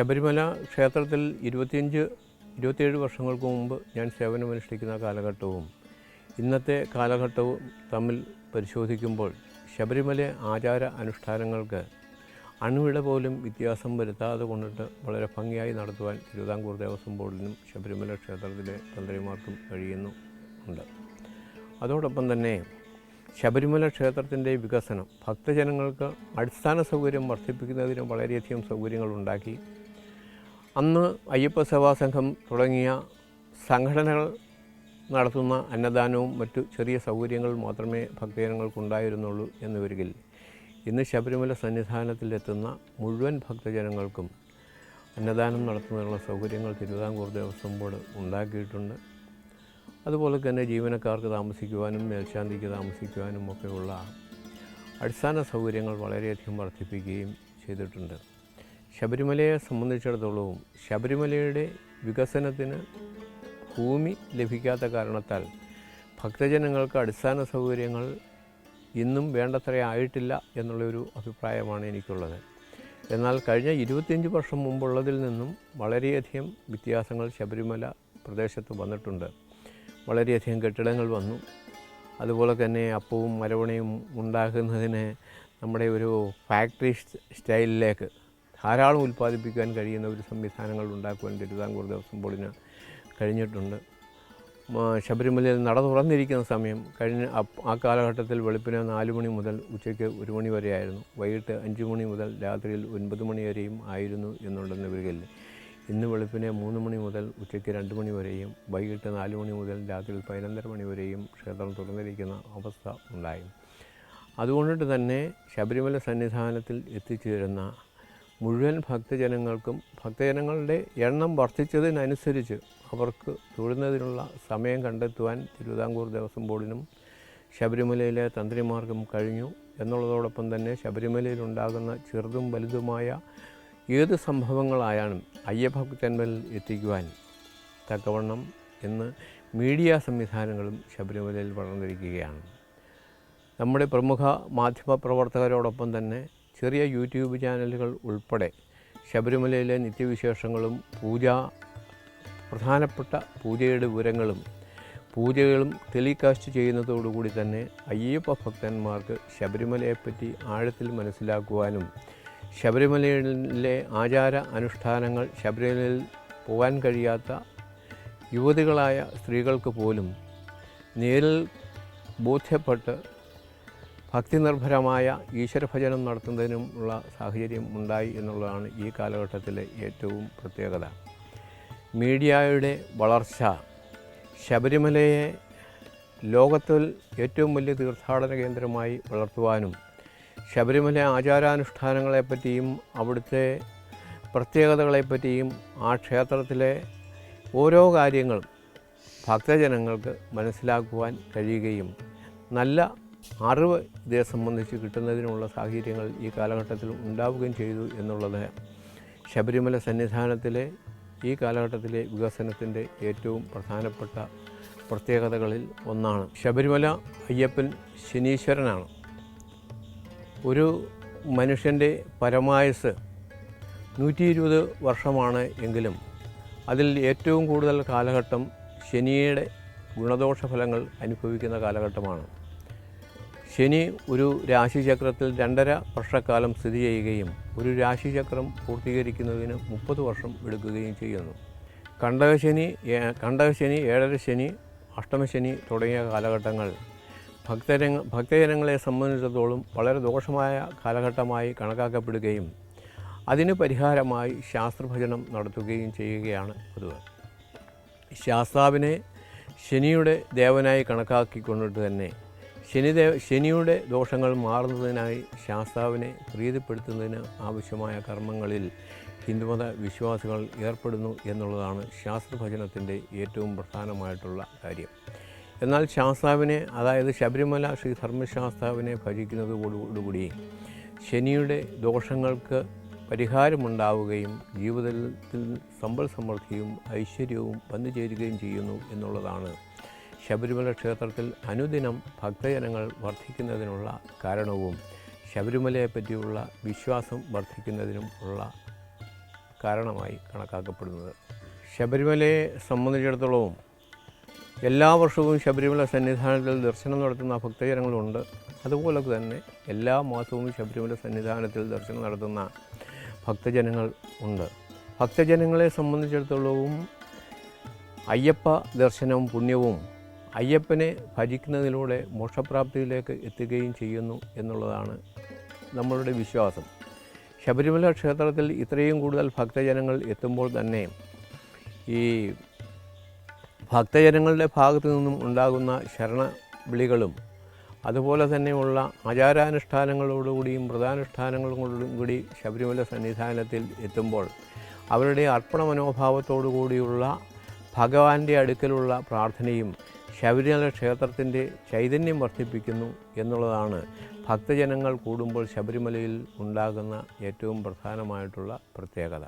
ശബരിമല ക്ഷേത്രത്തിൽ ഇരുപത്തിയഞ്ച് ഇരുപത്തിയേഴ് വർഷങ്ങൾക്ക് മുമ്പ് ഞാൻ സേവനമനുഷ്ഠിക്കുന്ന കാലഘട്ടവും ഇന്നത്തെ കാലഘട്ടവും തമ്മിൽ പരിശോധിക്കുമ്പോൾ ശബരിമല ആചാര അനുഷ്ഠാനങ്ങൾക്ക് അണുവിട പോലും വ്യത്യാസം വരുത്താതെ കൊണ്ടിട്ട് വളരെ ഭംഗിയായി നടത്തുവാൻ തിരുവിതാംകൂർ ദേവസ്വം ബോർഡിനും ശബരിമല ക്ഷേത്രത്തിലെ തന്ത്രിമാർക്കും കഴിയുന്നു ഉണ്ട്. അതോടൊപ്പം തന്നെ ശബരിമല ക്ഷേത്രത്തിന്റെ വികസനം ഭക്തജനങ്ങൾക്ക് അടിസ്ഥാന സൗകര്യം വർദ്ധിപ്പിക്കുന്നതിന് വളരെയധികം സൗകര്യങ്ങൾ ഉണ്ടാക്കി അന്ന് അയ്യപ്പ സേവാ സംഘം തുടങ്ങിയ സംഘടനകൾ നടത്തുന്ന അന്നദാനവും മറ്റു ചെറിയ സൗകര്യങ്ങൾ മാത്രമേ ഭക്തജനങ്ങൾക്കുണ്ടായിരുന്നുള്ളൂ എന്ന് വരികിൽ ഇന്ന് ശബരിമല സന്നിധാനത്തിലെത്തുന്ന മുഴുവൻ ഭക്തജനങ്ങൾക്കും അന്നദാനം നടത്തുന്നതിനുള്ള സൗകര്യങ്ങൾ തിരുവിതാംകൂർ ദേവസ്വം ബോർഡ് ഉണ്ടാക്കിയിട്ടുണ്ട്. അതുപോലെ തന്നെ ജീവനക്കാർക്ക് താമസിക്കുവാനും മേൽശാന്തിക്ക് താമസിക്കുവാനും ഒക്കെയുള്ള അടിസ്ഥാന സൗകര്യങ്ങൾ വളരെയധികം വർദ്ധിപ്പിക്കുകയും ചെയ്തിട്ടുണ്ട്. ശബരിമലയെ സംബന്ധിച്ചിടത്തോളവും ശബരിമലയുടെ വികസനത്തിന് ഭൂമി ലഭിക്കാത്ത കാരണത്താൽ ഭക്തജനങ്ങൾക്ക് അടിസ്ഥാന സൗകര്യങ്ങൾ ഇന്നും വേണ്ടത്ര ആയിട്ടില്ല എന്നുള്ളൊരു അഭിപ്രായമാണ് എനിക്കുള്ളത്. എന്നാൽ കഴിഞ്ഞ ഇരുപത്തിയഞ്ച് വർഷം മുമ്പുള്ളതിൽ നിന്നും വളരെയധികം വ്യത്യാസങ്ങൾ ശബരിമല പ്രദേശത്ത് വന്നിട്ടുണ്ട്. വളരെയധികം കെട്ടിടങ്ങൾ വന്നു. അതുപോലെ തന്നെ അപ്പവും മരവണയും ഉണ്ടാക്കുന്നതിന് നമ്മുടെ ഒരു ഫാക്ടറി സ്റ്റൈലിലേക്ക് ധാരാളം ഉൽപ്പാദിപ്പിക്കാൻ കഴിയുന്ന ഒരു സംവിധാനങ്ങൾ ഉണ്ടാക്കുവാൻ തിരുവിതാംകൂർ ദേവസ്വം ബോർഡിന് കഴിഞ്ഞിട്ടുണ്ട്. ശബരിമലയിൽ നട തുറന്നിരിക്കുന്ന സമയം കഴിഞ്ഞ ആ കാലഘട്ടത്തിൽ വെളുപ്പിന് നാല് മണി മുതൽ ഉച്ചയ്ക്ക് ഒരു മണി വരെയായിരുന്നു. വൈകിട്ട് അഞ്ച് മണി മുതൽ രാത്രിയിൽ ഒൻപത് മണി വരെയും ആയിരുന്നു എന്നുണ്ടെന്ന് വരികയില്ല ഇന്ന് വെളുപ്പിന് മൂന്ന് മണി മുതൽ ഉച്ചയ്ക്ക് രണ്ട് മണി വരെയും വൈകിട്ട് നാല് മണി മുതൽ രാത്രിയിൽ പതിനൊന്നര മണി വരെയും ക്ഷേത്രം തുറന്നിരിക്കുന്ന അവസ്ഥ ഉണ്ടായി. അതുകൊണ്ടിട്ട് തന്നെ ശബരിമല സന്നിധാനത്തിൽ എത്തിച്ചേരുന്ന മുഴുവൻ ഭക്തജനങ്ങൾക്കും ഭക്തജനങ്ങളുടെ എണ്ണം വർദ്ധിച്ചതിനനുസരിച്ച് അവർക്ക് തൊഴുന്നതിനുള്ള സമയം കണ്ടെത്തുവാൻ തിരുവിതാംകൂർ ദേവസ്വം ബോർഡിനും ശബരിമലയിലെ തന്ത്രിമാർക്കും കഴിഞ്ഞു. എന്നുള്ളതോടൊപ്പം തന്നെ ശബരിമലയിലുണ്ടാകുന്ന ചെറുതും വലുതുമായ ഏത് സംഭവങ്ങളായാലും അയ്യഭക്തന്മൽ എത്തിക്കുവാൻ തക്കവണ്ണം ഇന്ന് മീഡിയ സംവിധാനങ്ങളും ശബരിമലയിൽ വളർന്നിരിക്കുകയാണ്. നമ്മുടെ പ്രമുഖ മാധ്യമ പ്രവർത്തകരോടൊപ്പം തന്നെ ചെറിയ യൂട്യൂബ് ചാനലുകൾ ഉൾപ്പെടെ ശബരിമലയിലെ നിത്യവിശേഷങ്ങളും പൂജ പ്രധാനപ്പെട്ട പൂജയുടെ വിവരങ്ങളും പൂജകളും ടെലികാസ്റ്റ് ചെയ്യുന്നതോടുകൂടി തന്നെ അയ്യപ്പ ഭക്തന്മാർക്ക് ശബരിമലയെപ്പറ്റി ആഴത്തിൽ മനസ്സിലാക്കുവാനും ശബരിമലയിലെ ആചാര അനുഷ്ഠാനങ്ങൾ ശബരിമലയിൽ പോകാൻ കഴിയാത്ത യുവതികളായ സ്ത്രീകൾക്ക് പോലും നേരിൽ ബോധ്യപ്പെട്ട് ഭക്തിനിർഭരമായ ഈശ്വരഭജനം നടത്തുന്നതിനുമുള്ള സാഹചര്യം ഉണ്ടായി എന്നുള്ളതാണ് ഈ കാലഘട്ടത്തിലെ ഏറ്റവും പ്രത്യേകത. മീഡിയയുടെ വളർച്ച ശബരിമലയെ ലോകത്തിൽ ഏറ്റവും വലിയ തീർത്ഥാടന കേന്ദ്രമായി വളർത്തുവാനും ശബരിമല ആചാരാനുഷ്ഠാനങ്ങളെപ്പറ്റിയും അവിടുത്തെ പ്രത്യേകതകളെപ്പറ്റിയും ആ ക്ഷേത്രത്തിലെ ഓരോ കാര്യങ്ങളും ഭക്തജനങ്ങൾക്ക് മനസ്സിലാക്കുവാൻ കഴിയുകയും നല്ല അറിവ് ഇതേ സംബന്ധിച്ച് കിട്ടുന്നതിനുള്ള സാഹചര്യങ്ങൾ ഈ കാലഘട്ടത്തിൽ ഉണ്ടാവുകയും ചെയ്തു എന്നുള്ളത് ശബരിമല സന്നിധാനത്തിലെ ഈ കാലഘട്ടത്തിലെ വികസനത്തിന്റെ ഏറ്റവും പ്രധാനപ്പെട്ട പ്രത്യേകതകളിൽ ഒന്നാണ്. ശബരിമല അയ്യപ്പൻ ശനീശ്വരനാണ്. ഒരു മനുഷ്യന്റെ പരമായുസ് നൂറ്റി ഇരുപത് വർഷമാണ് എങ്കിലും അതിൽ ഏറ്റവും കൂടുതൽ കാലഘട്ടം ശനിയുടെ ഗുണദോഷ ഫലങ്ങൾ അനുഭവിക്കുന്ന കാലഘട്ടമാണ്. ശനി ഒരു രാശിചക്രത്തിൽ രണ്ടര വർഷക്കാലം സ്ഥിതി ചെയ്യുകയും ഒരു രാശിചക്രം പൂർത്തീകരിക്കുന്നതിന് മുപ്പത് വർഷം എടുക്കുകയും ചെയ്യുന്നു. കണ്ടകശനി കണ്ടകശനി ഏഴര ശനി അഷ്ടമശനി തുടങ്ങിയ കാലഘട്ടങ്ങൾ ഭക്തരംഗ ഭക്തജനങ്ങളെ സംബന്ധിച്ചിടത്തോളം വളരെ ദോഷമായ കാലഘട്ടമായി കണക്കാക്കപ്പെടുകയും അതിന് പരിഹാരമായി ശാസ്ത്രഭജനം നടത്തുകയും ചെയ്യുകയാണ് പൊതുവെ. ശാസ്താവിനെ ശനിയുടെ ദേവനായി കണക്കാക്കിക്കൊണ്ടിട്ട് തന്നെ ശനിദേവ ശനിയുടെ ദോഷങ്ങൾ മാറുന്നതിനായി ശാസ്താവിനെ പ്രീതിപ്പെടുത്തുന്നതിന് ആവശ്യമായ കർമ്മങ്ങളിൽ ഹിന്ദുമത വിശ്വാസികൾ ഏർപ്പെടുന്നു എന്നുള്ളതാണ് ശാസ്ത്രഭജനത്തിന്റെ ഏറ്റവും പ്രധാനമായിട്ടുള്ള കാര്യം. എന്നാൽ ശാസ്താവിനെ അതായത് ശബരിമല ശ്രീ ധർമ്മശാസ്താവിനെ ഭജിക്കുന്നതോടുകൂടി ശനിയുടെ ദോഷങ്ങൾക്ക് പരിഹാരമുണ്ടാവുകയും ജീവിതത്തിൽ സമ്പൽ സമൃദ്ധിയും ഐശ്വര്യവും വന്നു ചേരുകയും ചെയ്യുന്നു എന്നുള്ളതാണ് ശബരിമല ക്ഷേത്രത്തിൽ അനുദിനം ഭക്തജനങ്ങൾ വർദ്ധിക്കുന്നതിനുള്ള കാരണവും ശബരിമലയെപ്പറ്റിയുള്ള വിശ്വാസം വർദ്ധിക്കുന്നതിനും ഉള്ള കാരണമായി കണക്കാക്കപ്പെടുന്നത്. ശബരിമലയെ സംബന്ധിച്ചിടത്തോളവും എല്ലാ വർഷവും ശബരിമല സന്നിധാനത്തിൽ ദർശനം നടത്തുന്ന ഭക്തജനങ്ങളുണ്ട്. അതുപോലെ തന്നെ എല്ലാ മാസവും ശബരിമല സന്നിധാനത്തിൽ ദർശനം നടത്തുന്ന ഭക്തജനങ്ങൾ ഉണ്ട്. ഭക്തജനങ്ങളെ സംബന്ധിച്ചിടത്തോളവും അയ്യപ്പ ദർശനവും പുണ്യവും അയ്യപ്പനെ ഭജിക്കുന്നതിലൂടെ മോക്ഷപ്രാപ്തിയിലേക്ക് എത്തുകയും ചെയ്യുന്നു എന്നുള്ളതാണ് നമ്മളുടെ വിശ്വാസം. ശബരിമല ക്ഷേത്രത്തിൽ ഇത്രയും കൂടുതൽ ഭക്തജനങ്ങൾ എത്തുമ്പോൾ തന്നെ ഈ ഭക്തജനങ്ങളുടെ ഭാഗത്തു നിന്നും ഉണ്ടാകുന്ന ശരണ വിളികളും അതുപോലെ തന്നെയുള്ള ആചാരാനുഷ്ഠാനങ്ങളോടുകൂടിയും വ്രതാനുഷ്ഠാനങ്ങളോടും കൂടി ശബരിമല സന്നിധാനത്തിൽ എത്തുമ്പോൾ അവരുടെ അർപ്പണ മനോഭാവത്തോടു കൂടിയുള്ള ഭഗവാന്റെ അടുക്കലുള്ള പ്രാർത്ഥനയും ശബരിമല ക്ഷേത്രത്തിന്റെ ചൈതന്യം വർദ്ധിപ്പിക്കുന്നു എന്നുള്ളതാണ് ഭക്തജനങ്ങൾ കൂടുമ്പോൾ ശബരിമലയിൽ ഉണ്ടാകുന്ന ഏറ്റവും പ്രധാനമായിട്ടുള്ള പ്രത്യേകത.